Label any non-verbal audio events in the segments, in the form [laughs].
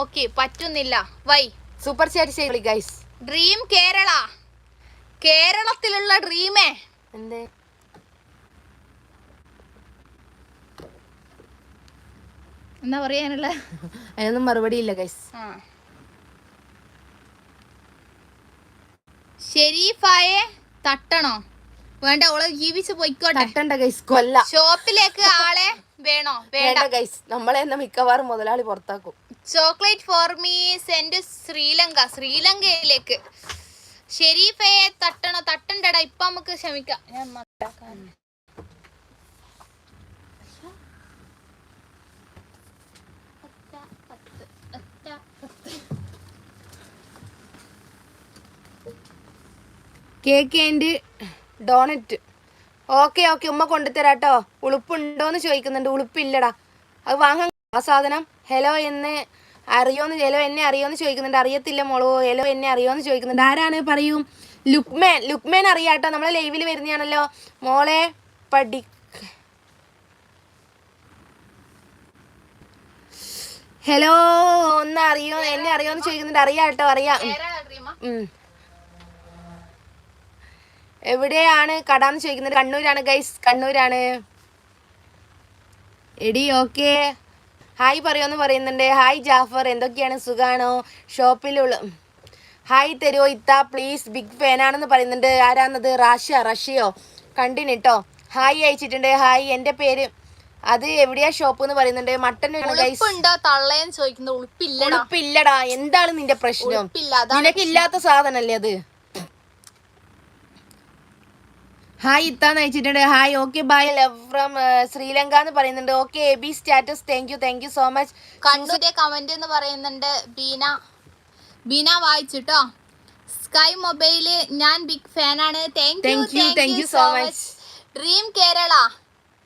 നോക്കി പറ്റുന്നില്ല. Why. Super chat ചെയ്യളി ഗൈസ് ഡ്രീം കേരള. കേരളത്തിലുള്ള ഡ്രീമേ എന്തേ? എന്നാ പറയാനുള്ള? അതിനൊന്നും മറുപടി ഇല്ല ഗൈസ് ഷെരീഫായെ തട്ടണോ? വേണ്ട ഓളെ ജീവിച്ച് പോയിക്കോട്ടെ. തട്ടണ്ട ഗൈസ് കൊല്ല. ഷോപ്പിലേക്ക് ആളെ വേണോ? വേണ്ട. ഗൈസ് നമ്മളെ എന്നാ മിക്കവാറും മുതലാളി പുറത്താക്കും. Chocolate for me send Sri Lanka. ശ്രീലങ്കയിലേക്ക്. ഷെരീഫയെ തട്ടണോ? തട്ടണ്ടടാ. ഇപ്പൊ നമുക്ക് ക്ഷമിക്കാം. ഞാൻ. Cake and donut okay okay ഉമ്മ കൊണ്ടുതരാട്ടോ ഉളുപ്പുണ്ടോന്ന് ചോദിക്കുന്നുണ്ട്. ഉളുപ്പില്ലടാ. അത് വാങ്ങാൻ ആ സാധനം ഹലോ എന്ന് അറിയോന്ന് ഹലോ എന്നെ അറിയോന്ന് ചോദിക്കുന്നുണ്ട്. അറിയത്തില്ല മോളോ ഹലോ എന്നെ അറിയോന്ന് ചോദിക്കുന്നുണ്ട്. ആരാണ് പറയൂ? ലുക്മേൻ ലുക്മേൻ അറിയാട്ടോ. നമ്മളെ ലൈവിൽ വരുന്നതാണല്ലോ. മോളെ പഠി ഹലോ ഒന്ന് അറിയോ എന്നെ അറിയോന്ന് ചോദിക്കുന്നുണ്ട്. അറിയാട്ടോ അറിയാം. എവിടെയാണ് കടാന്ന് ചോദിക്കുന്നത്? കണ്ണൂരാണ് ഗൈസ് കണ്ണൂരാണ്. എടി ഓക്കെ ഹായ് പറയുമെന്ന് പറയുന്നുണ്ട്. ഹായ് ജാഫർ. എന്തൊക്കെയാണ്? സുഖാണോ? ഷോപ്പിലുള്ള ഹായ് തരുമോ ഇത്ത പ്ലീസ് ബിഗ് ഫാനാണെന്ന് പറയുന്നുണ്ട്. ആരാന്നത്? റാഷ്യ റഷ്യയോ കണ്ടിനിട്ടോ ഹായ് അയച്ചിട്ടുണ്ട്. ഹായ് എന്റെ പേര് അത് എവിടെയാ ഷോപ്പ് എന്ന് പറയുന്നുണ്ട്. മട്ടൻ ഉളുപ്പില്ലടാ. എന്താണ് നിന്റെ പ്രശ്നം? നിനക്കില്ലാത്ത സാധനല്ലേ അത്? ഹായ് ഇത്താന്ന് അയച്ചിട്ടുണ്ട്. Hi okay bye love from Sri Lanka എന്ന് പറയുന്നുണ്ട്. Okay A B status thank you thank you so much കണ്ണൂരെ comment എന്ന് പറയുന്നുണ്ട് ബീന. ബീന വായിച്ചിട്ടോ? സ്കൈ മൊബൈൽ ഞാൻ ബിഗ് ഫാനാണ് thank you thank you so much. Dream Kerala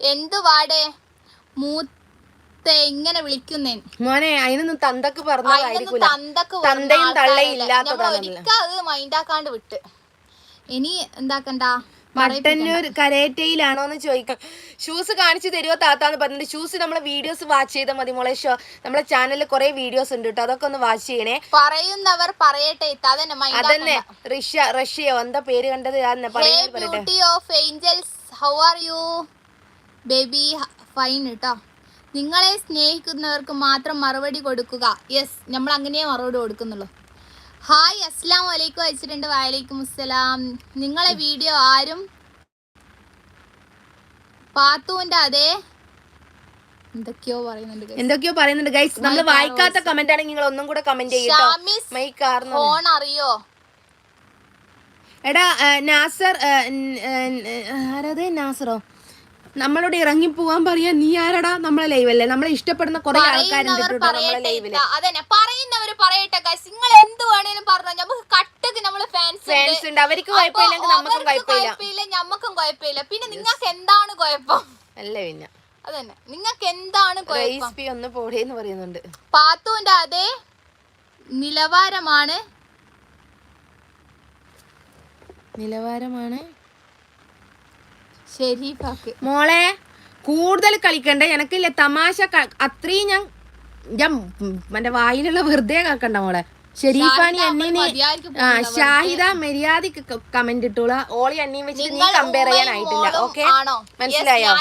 എന്ത് വാടേ? മൂത്ത എങ്ങനെ വിളിക്കുന്നേ? മോനെ അതിനൊന്നും തന്തക്ക് പറഞ്ഞു തന്തയും തള്ളയും ഇല്ലാത്തതാണല്ലോ ഒരിക്കൽ അത് മൈൻഡാക്കാണ്ട് വിട്ട്. ഇനി എന്താക്കണ്ട? മട്ടന്നൂർ കരേറ്റയിലാണോ എന്ന് ചോദിക്കാം. ഷൂസ് കാണിച്ചു തരുമോ താത്താന്ന് പറഞ്ഞിട്ട് ഷൂസ് നമ്മളെ വീഡിയോസ് വാച്ച് ചെയ്താൽ മതി മോളെ. ഷോ നമ്മളെ ചാനലിൽ കുറെ വീഡിയോസ് ഉണ്ട് കേട്ടോ അതൊക്കെ ഒന്ന് വാച്ച് ചെയ്യണേ. പറയുന്നവർ പറയട്ടെ അതന്നെ റഷ്യ റഷ്യയോ എന്താ പേര് കണ്ടത്? അതെന്നെ ഹേ പറയുന്നത് പറയട്ടെ. Beauty of angels how are you baby fine കേട്ടോ നിങ്ങളെ സ്നേഹിക്കുന്നവർക്ക് മാത്രം മറുപടി കൊടുക്കുക. യെസ് നമ്മൾ അങ്ങനെയേ മറുപടി കൊടുക്കുന്നുള്ളൂ. ഹായ് അസ്സാം വലൈക്കും അയച്ചിട്ടുണ്ട്. വലൈക്കും അസ്സലാം. നിങ്ങളെ വീഡിയോ ആരും പാത്തുവിന്റെ അതേ എന്തൊക്കെയോ പറയുന്നുണ്ട്. എന്തൊക്കെയോ പറയുന്നുണ്ട് ഗൈസ് നമ്മൾ വായിക്കാത്ത കമന്റ് ആണെങ്കിൽ നിങ്ങൾ ഒന്നും കൂടെ കമന്റ് ഫോൺ അറിയോ? എടാ നാസർ ആരത് നാസറോ? നമ്മളോട് ഇറങ്ങി പോവാൻ പറയാ നീ ആരടാ? നമ്മളെ ലൈവല്ലേ അല്ലേ നമ്മളെ ഇഷ്ടപ്പെടുന്ന കുറെ ആൾക്കാരുണ്ട് നമ്മളെ ലൈവിൽ. അതന്നെ. പറയുന്നവര് പറയട്ടെ നിങ്ങൾ എന്ത് വേണേലും പറഞ്ഞു നമുക്ക് കട്ടക്ക് നമ്മളെ ഫാൻസ് ഫാൻസ് ഉണ്ട്. അവർക്ക് കുഴപ്പമില്ലെങ്കിൽ നമുക്കും കുഴപ്പമില്ല. ഞമ്മക്കും കുഴപ്പമില്ല. പിന്നെ നിങ്ങൾക്ക് എന്താണ് കുഴപ്പം? അല്ല പിന്നെ. അതന്നെ. നിങ്ങൾക്ക് എന്താണ് ഒന്ന് പോടേന്ന് പറയുന്നുണ്ട്. പാത്തുവിന്റെ അതേ നിലവാരമാണ്. നിലവാരമാണ് ഷെരീഫാക്ക് മോളെ കൂടുതൽ കളിക്കണ്ട? എനക്കില്ല തമാശ അത്രയും ഞാൻ ഞാൻ എന്റെ വായിലുള്ള വെറുതെ കാക്കണ്ട മോളെ. അവൾ മതിയായിരിക്കും ആ ഷാഹിദ മര്യാദയ്ക്ക് കമന്റ് ഇട്ടോളാ. ഓളി അന്നീം വെച്ച് നീ കമ്പയർ ചെയ്യാനായിട്ടില്ല ഓക്കെ മനസ്സിലായോ?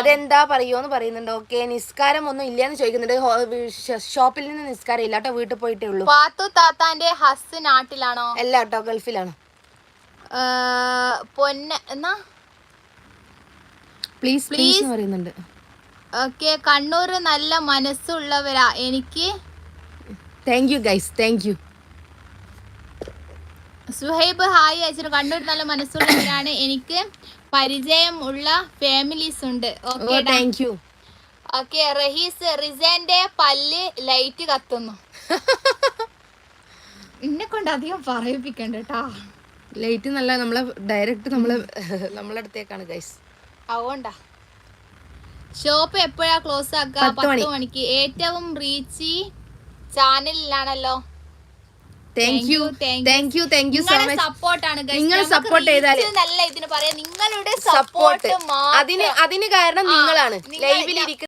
അതെന്താ പറയോന്ന് പറയുന്നുണ്ട് ഓക്കെ നിസ്കാരം ഒന്നും ഇല്ലെന്ന് ചോദിക്കുന്നുണ്ട്. ഷോപ്പിൽ നിന്ന് നിസ്കാരം ഇല്ല കേട്ടോ വീട്ടിൽ പോയിട്ടേ ഉള്ളൂ. പാത്തു താത്താന്റെ ഹസ് നാട്ടിലാണോ? അല്ല കേട്ടോ ഗൾഫിലാണോ. പൊന്ന എന്നാ? പ്ലീസ് പ്ലീസ് പറയുന്നുണ്ട്. ഓക്കെ കണ്ണൂർ നല്ല മനസ്സുള്ളവരാ. എനിക്ക് thank you guys thank you Suhaib hi അയച്ചു കണ്ണൂർ നല്ല മനസ്സുള്ളവരാണ്. എനിക്ക് പരിചയം ഉള്ള ഫാമിലീസ് ഉണ്ട് okay thank you okay Rahees റിസന്റെ പല്ല് ലൈറ്റ് കത്തുന്നു. [laughs] എന്നെ കൊണ്ട് അധികം പറയിപ്പിക്കണ്ട കേട്ടാ. ലൈറ്റ് നല്ല നമ്മളെ ഡയറക്റ്റ് നമ്മളെ [laughs] നമ്മളെ അടുത്തേക്കാണ് ഗൈസ് അതുകൊണ്ടാ ഷോപ്പ് എപ്പോഴാ ക്ലോസ് ആക്ക പത്ത് മണിക്ക്. ഏറ്റവും reach ചാനലിലാണല്ലോ. Thank you thank you. Thank you thank you so നിങ്ങളുടെ മച്ച് സപ്പോർട്ടാണ് നിങ്ങൾ സപ്പോർട്ട് ചെയ്താൽ നല്ല ഇതിന് പറയാം നിങ്ങളുടെ സപ്പോർട്ട് അതിന് അതിന് കാരണം നിങ്ങളാണ്. ലൈവിൽ ഇരിക്കുന്ന